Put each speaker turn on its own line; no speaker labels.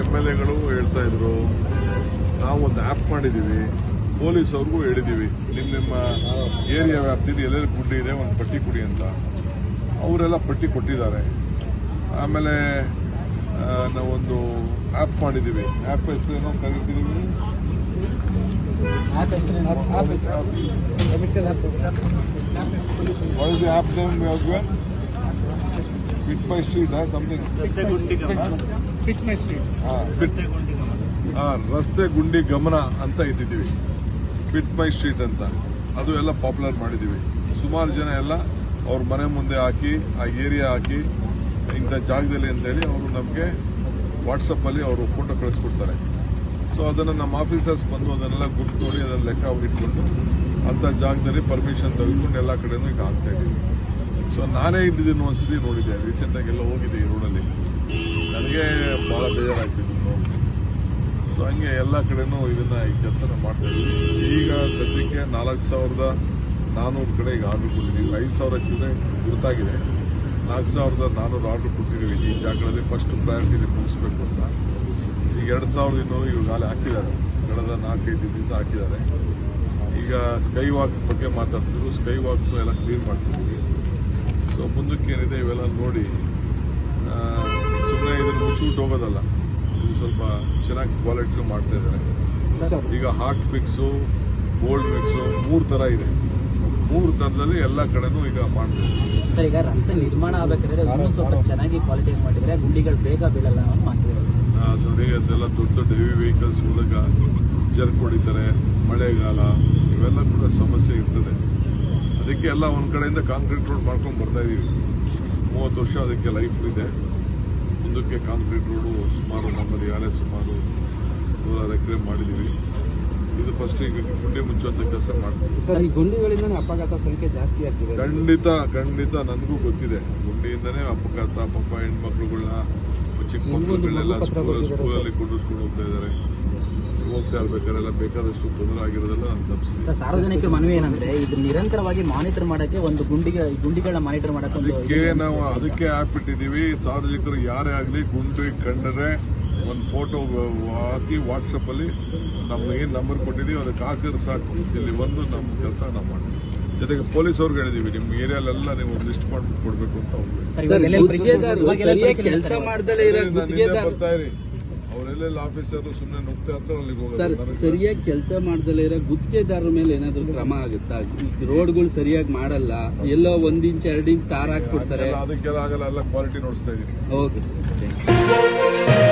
M L ಎಗಳು ಹೇಳ್ತಾ ಇದ್ರು ನಾವು ಒಂದು ಆ್ಯಪ್ ಮಾಡಿದ್ದೀವಿ ಪೊಲೀಸ್ ಅವ್ರಿಗೂ ಹೇಳಿದ್ದೀವಿ ನಿಮ್ಮ ನಿಮ್ಮ ಏರಿಯಾ ವ್ಯಾಪ್ತಿಲಿ ಎಲ್ಲೆಲ್ಲಿ ಗುಡ್ಡಿ ಇದೆ ಒಂದು ಪಟ್ಟಿ ಕೊಡಿ ಅಂತ. ಅವರೆಲ್ಲ ಪಟ್ಟಿ ಕೊಟ್ಟಿದ್ದಾರೆ. ಆಮೇಲೆ ನಾವೊಂದು ಆ್ಯಪ್ ಮಾಡಿದ್ದೀವಿ ಆ್ಯಪ್ ಹೆಸರು? ಏನೋ ಕರಿತಿದ್ದೀವಿ app is the my street something.
Fix my street
ಹಾ, ರಸ್ತೆ ಗುಂಡಿ ಗಮನ. ಅಂತ ಇದ್ದಿದ್ದೀವಿ ಫಿಟ್ ಮೈ ಸ್ಟ್ರೀಟ್ ಅಂತ. ಅದು ಎಲ್ಲ ಪಾಪ್ಯುಲರ್ ಮಾಡಿದ್ದೀವಿ. ಸುಮಾರು ಜನ ಎಲ್ಲ ಅವ್ರ ಮನೆ ಮುಂದೆ ಹಾಕಿ ಆ ಏರಿಯಾ ಹಾಕಿ ಇಂಥ ಜಾಗದಲ್ಲಿ ಅಂತೇಳಿ ಅವರು ನಮಗೆ ವಾಟ್ಸಪ್ಪಲ್ಲಿ ಅವರು ಫೋಟೋ ಕಳಿಸ್ಕೊಡ್ತಾರೆ. ಸೊ ಅದನ್ನು ನಮ್ಮ ಆಫೀಸರ್ಸ್ ಬಂದು ಅದನ್ನೆಲ್ಲ ಗುರುತು ನೋಡಿ ಅದನ್ನು ಲೆಕ್ಕ ಇಟ್ಕೊಂಡು ಅಂಥ ಜಾಗದಲ್ಲಿ ಪರ್ಮಿಷನ್ ತೆಗೆದುಕೊಂಡು ಎಲ್ಲ ಕಡೆನೂ ಈಗ ಆಗ್ತಾ ಇದ್ದೀವಿ. ನಾನೇ ಇದ್ದಿದ್ದೀನಿ ಒಂದ್ಸತಿ ನೋಡಿದ್ದೆ ರೀಸೆಂಟಾಗಿ ಎಲ್ಲ ಹೋಗಿದ್ದೆ ಈ ರೋಡಲ್ಲಿ ನನಗೆ ಭಾಳ ಬೇಜಾರಾಗ್ತಿತ್ತು. ಸೊ ಹಂಗೆ ಎಲ್ಲ ಕಡೆನೂ ಇದನ್ನ ಈ ಕೆಲಸನ ಮಾಡ್ತಾ ಈಗ ಸದ್ಯಕ್ಕೆ ನಾಲ್ಕು ಸಾವಿರದ ನಾನ್ನೂರು ಕಡೆ ಈಗ ಆರ್ಡರ್ ಕೊಟ್ಟಿದ್ದೀವಿ ಐದು ಸಾವಿರ ಚಿಲ್ಲರೆ ಗುರುತಾಗಿದೆ. ನಾಲ್ಕು ಸಾವಿರದ ನಾನ್ನೂರು ಆರ್ಡರ್ ಕೊಟ್ಟಿದ್ದೀವಿ. ಈ ಜಾಗಗಳಲ್ಲಿ ಫಸ್ಟ್ ಪ್ರಯಾರಿಟಿ ಮುಗಿಸ್ಬೇಕು ಅಂತ. ಈಗ ಎರಡು ಸಾವಿರದ ಇನ್ನೂರು ಇವಾಗಲೇ ಹಾಕಿದ್ದಾರೆ. ಕಳೆದ ನಾಲ್ಕೈದು ದಿನದಿಂದ ಹಾಕಿದ್ದಾರೆ. ಈಗ ಸ್ಕೈ ವಾಕ್ ಬಗ್ಗೆ ಮಾತಾಡ್ತಿದ್ರು. ಸ್ಕೈ ವಾಕ್ ಎಲ್ಲ ಕ್ಲೀನ್ ಮಾಡ್ತಿದ್ದೀವಿ. ಸೊ ಮುಂದಕ್ಕೆ ಏನಿದೆ ಇವೆಲ್ಲ ನೋಡಿ ಸುಮ್ಮನೆ ಇದನ್ನು ಮುಚ್ಚಿಬಿಟ್ಟು ಹೋಗೋದಲ್ಲ. ಇದು ಸ್ವಲ್ಪ ಚೆನ್ನಾಗಿ ಕ್ವಾಲಿಟಿ ಮಾಡ್ತಾ ಇದ್ದಾರೆ. ಈಗ ಹಾಟ್ ಮಿಕ್ಸು ಗೋಲ್ಡ್ ಮಿಕ್ಸು ಮೂರು ಥರ ಇದೆ. ಮೂರು ಥರದಲ್ಲಿ ಎಲ್ಲ ಕಡೆನೂ ಈಗ ಮಾಡ್ತಾ ಇದ್ದೀವಿ
ಸರ್ ಈಗ ರಸ್ತೆ ನಿರ್ಮಾಣ ಆಗ್ಬೇಕಾದ್ರೆ ಸ್ವಲ್ಪ ಚೆನ್ನಾಗಿ ಕ್ವಾಲಿಟಿ ಮಾಡಿದರೆ ಗುಂಡಿಗಳು ಬೇಗ ಬೀಳಲ್ಲ
ಆ, ನೋಡಿ ಅದೆಲ್ಲ ದೊಡ್ಡ ದೊಡ್ಡ ಹೆವಿ ವೆಹಿಕಲ್ಸ್ ಮೂಲಕ ಜರ್ಕ್ ಹೊಡಿತಾರೆ ಮಳೆಗಾಲ ಇವೆಲ್ಲ ಕೂಡ ಸಮಸ್ಯೆ ಇರ್ತದೆ. ಅದಕ್ಕೆ ಎಲ್ಲ ಒಂದ್ ಕಡೆಯಿಂದ ಕಾಂಕ್ರೀಟ್ ರೋಡ್ ಮಾಡ್ಕೊಂಡು ಬರ್ತಾ ಇದೀವಿ. ಮೂವತ್ತು ವರ್ಷ ಅದಕ್ಕೆ ಲೈಫ್ ಇದೆ. ಮುಂದಕ್ಕೆ ಕಾಂಕ್ರೀಟ್ ರೋಡು ಸುಮಾರು ನಮ್ಮಲ್ಲಿ ಯಾರೇ ಸುಮಾರು ನೂರಾರು ಎಕರೆ ಮಾಡಿದ್ದೀವಿ ಇದು ಫಸ್ಟ್ ಈಗ ಗುಂಡಿ ಮುಚ್ಚುವಂಥ ಕೆಲಸ ಮಾಡ್ತೀವಿ.
ಸರ್ ಈ ಗುಂಡಿಗಳಿಂದ ಅಪಘಾತ ಸಂಖ್ಯೆ ಜಾಸ್ತಿ ಆಗ್ತಿದೆ.
ಖಂಡಿತ ಖಂಡಿತ ನನಗೂ ಗೊತ್ತಿದೆ. ಗುಂಡಿಯಿಂದನೇ ಅಪಘಾತ ಪಾಪ ಹೆಣ್ಮಕ್ಳುಗಳನ್ನ ಚಿಕ್ಕ ಮಕ್ಕಳುಗಳನ್ನೆಲ್ಲ ಸ್ಕೂಲ್ ಸ್ಕೂಲಲ್ಲಿ ಕುಡಿಸ್ಕೊಂಡು ಹೋಗ್ತಾ ಇದ್ದಾರೆ. ಹೋಗ್ತಾ ಇರ್ಬೇಕಾರೆಲ್ಲ ಬೇಕಾದಷ್ಟು ತೊಂದರೆ ಆಗಿರೋದೆಲ್ಲ ನಾನು
ಸಾರ್ವಜನಿಕ ಮನವಿ ಏನಂದ್ರೆ ಇದು ನಿರಂತರವಾಗಿ ಮಾನಿಟರ್ ಮಾಡಕ್ಕೆ ಒಂದು ಗುಂಡಿಗೆ ಗುಂಡಿಗಳನ್ನ ಮಾನಿಟರ್ ಮಾಡಕ್ಕೆ ಒಂದು
ಅದಕ್ಕೆ ನಾವು ಅದಕ್ಕೆ ಹಾಕ್ಬಿಟ್ಟಿದ್ದೀವಿ. ಇಟ್ಟಿದ್ದೀವಿ ಸಾರ್ವಜನಿಕರು ಯಾರೇ ಆಗಲಿ ಗುಂಡಿ ಕಂಡರೆ ಒಂದು ಫೋಟೋ ಹಾಕಿ ವಾಟ್ಸಪ್ಪಲ್ಲಿ ನಮ್ಮ ಏನು ನಂಬರ್ ಕೊಟ್ಟಿದ್ದೀವಿ ಅದಕ್ಕೆ ಹಾಕಿದ್ರೆ ಸಾಕು. ಇಲ್ಲಿ ಬಂದು ನಮ್ಮ ಕೆಲಸ ನಾವು ಮಾಡ್ತೀವಿ. ಜೊತೆಗೆ ಪೊಲೀಸ್ ಅವ್ರಿಗೆ ಹೇಳಿದೀವಿ ನಿಮ್ಮ ಏರಿಯಾಲೆಲ್ಲ ನೀವು ಲಿಸ್ಟ್ ಮಾಡ್ಬಿಟ್ಟು ಕೊಡಬೇಕು ಅಂತ ಬರ್ತಾ ಇರಿ. ಅವರೆಲ್ಲ ಆಫೀಸರ್ ಸುಮ್ಮನೆ ನುಗ್ತಾ ಇರ್ತಾರೆ ಅಲ್ಲಿಗೆ
ಸರ್
ಹೋಗೋದು
ಸರಿಯಾಗಿ ಕೆಲಸ ಮಾಡ್ದಲೇ ಇರೋ ಗುತ್ತಿಗೆದಾರರ ಮೇಲೆ ಏನಾದ್ರು ಕ್ರಮ ಆಗುತ್ತಾ? ಈಗ ರೋಡ್ಗಳು ಸರಿಯಾಗಿ ಮಾಡಲ್ಲ. ಎಲ್ಲೋ ಒಂದ್ ಇಂಚ್ ಎರಡು ಇಂಚ್ ತಾರ್ ಹಾಕ್ಬಿಡ್ತಾರೆ.
ಅದಕ್ಕೆಲ್ಲ ಆಗಲ್ಲ ಎಲ್ಲ ಕ್ವಾಲಿಟಿ ನೋಡಿಸ್ತಾ ಇದೀನಿ
ಓಕೆ ಸರ್